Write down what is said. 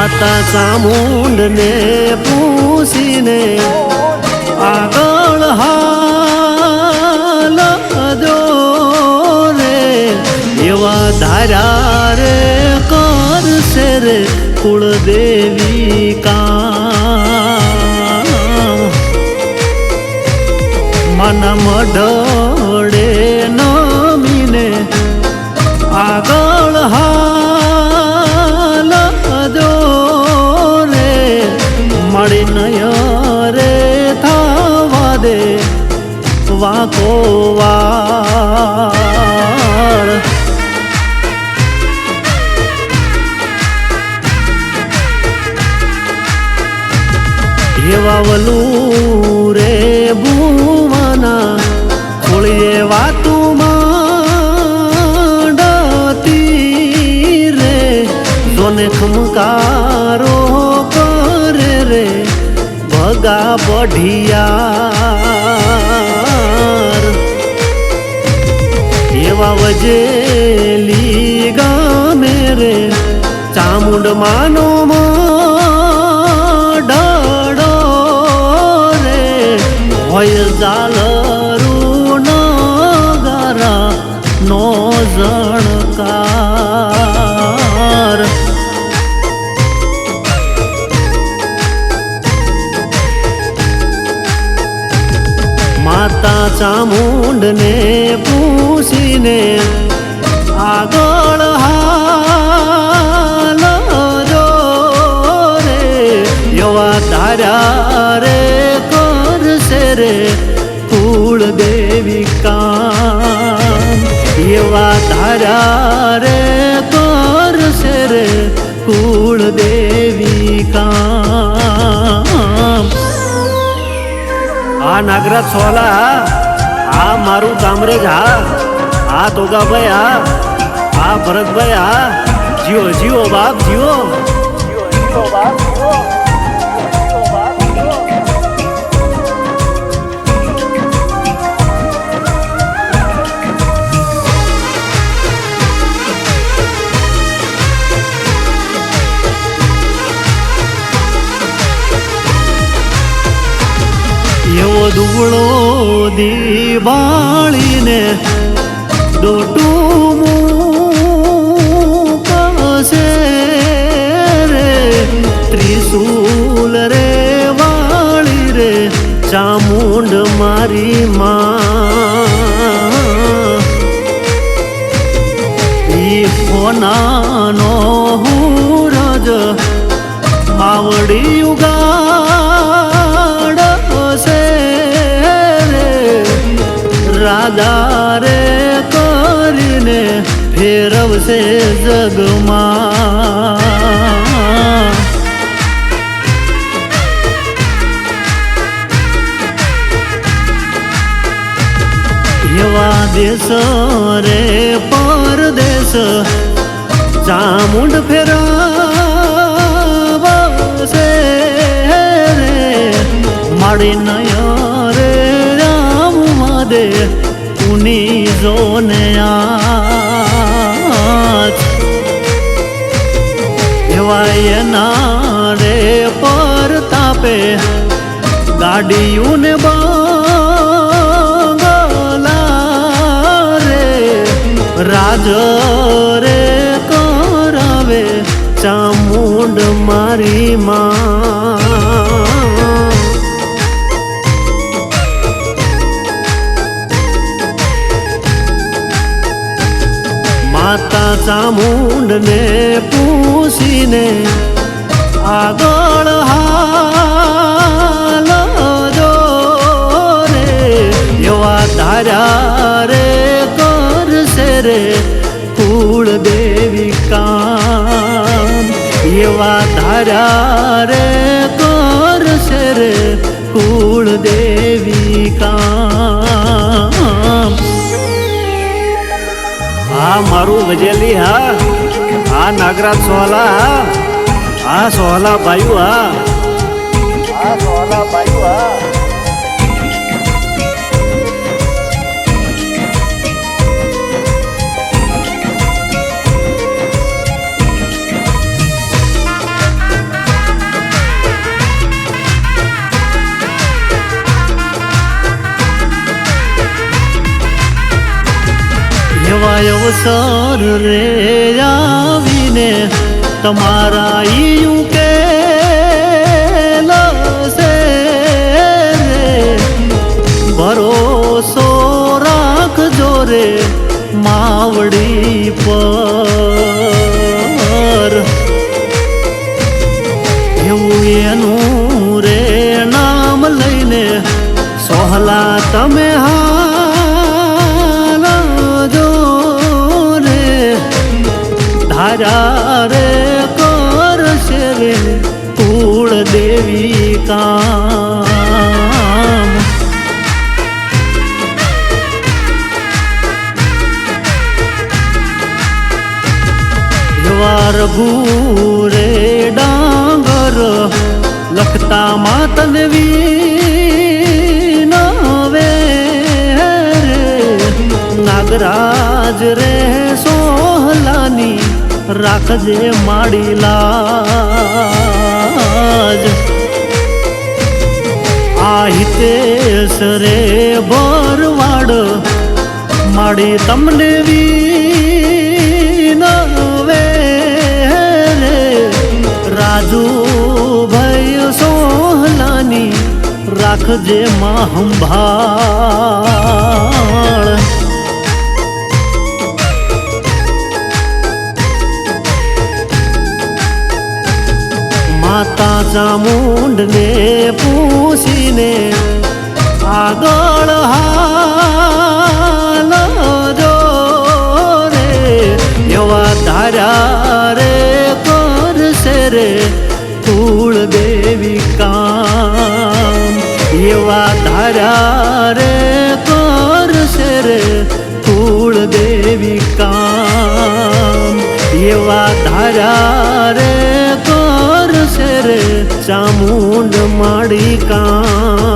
માતા ચામુંડને પૂછીને આગળ હાલો રે. એવા ધારા રે કરશે રે કુળદેવી કા મન મઢડે નમીને આગળ હાલ વાળ. એવા રે ભુવના ખોળીએ વાતું માંડતી રે. જોને ખમકારો કરે રે. ભગા બઢિયાર એવા વજેલી ગામે રે. ચામુંડ માનો ડડો રે. હોય જાલરું ન ગારા નો જણકાર માતા ચામુંડને પૂછીને આગળ આ નાગરાજ સોલા, આ મારું કામરેજ, હા, આ તોગાભાઈ હા, આ ભરતભાઈ, હા, જીઓ જીઓ બાપ, જીઓ. એવો દીવાળીને દોટું પાસે રે. ત્રિશુલ રે વાળી રે, ચામુંડ મારી માં. હું રજ માવડી ઉગાડ રાજા રે કરીને ફેરવશે જગમાં એવા દેશ રે પરદેશ ચામુંડ ફેરવશે રે માડી નયો રે રામ ઉની જોને આજ. એવા એના રે પર તાપે ગાડીઓને બંગલા રે. રાજ રે કરાવે ચામુંડ મારી માં. માતા ચામુંડને પૂછીને આગળ હાલો જો રે. એવા તારા રે કરશે રે કુળ દેવી કામ. એવા તારા રે આ મારું વજેલી, હા. આ નાગરાજ સોલા હા. આ સોલા ભાઈ હા. આ સોલા ભાઈ હા. સર રે આવીને તમારા ઈયું વાર રે ડાંગર લખતા માતન નવે નાગરાજ રે સોહલાની રાખજે માડી લાજ. આ હિતેશ રે ભરવાડ, માડી તમને વિનવે રાખજે માં સંભાળ. માતા ચામુંડને પૂછીને આગળ હાલ જો રે, એવા ધાર્યા રે કરશે રે કુળ દેવી ચામુંડ માડી કામ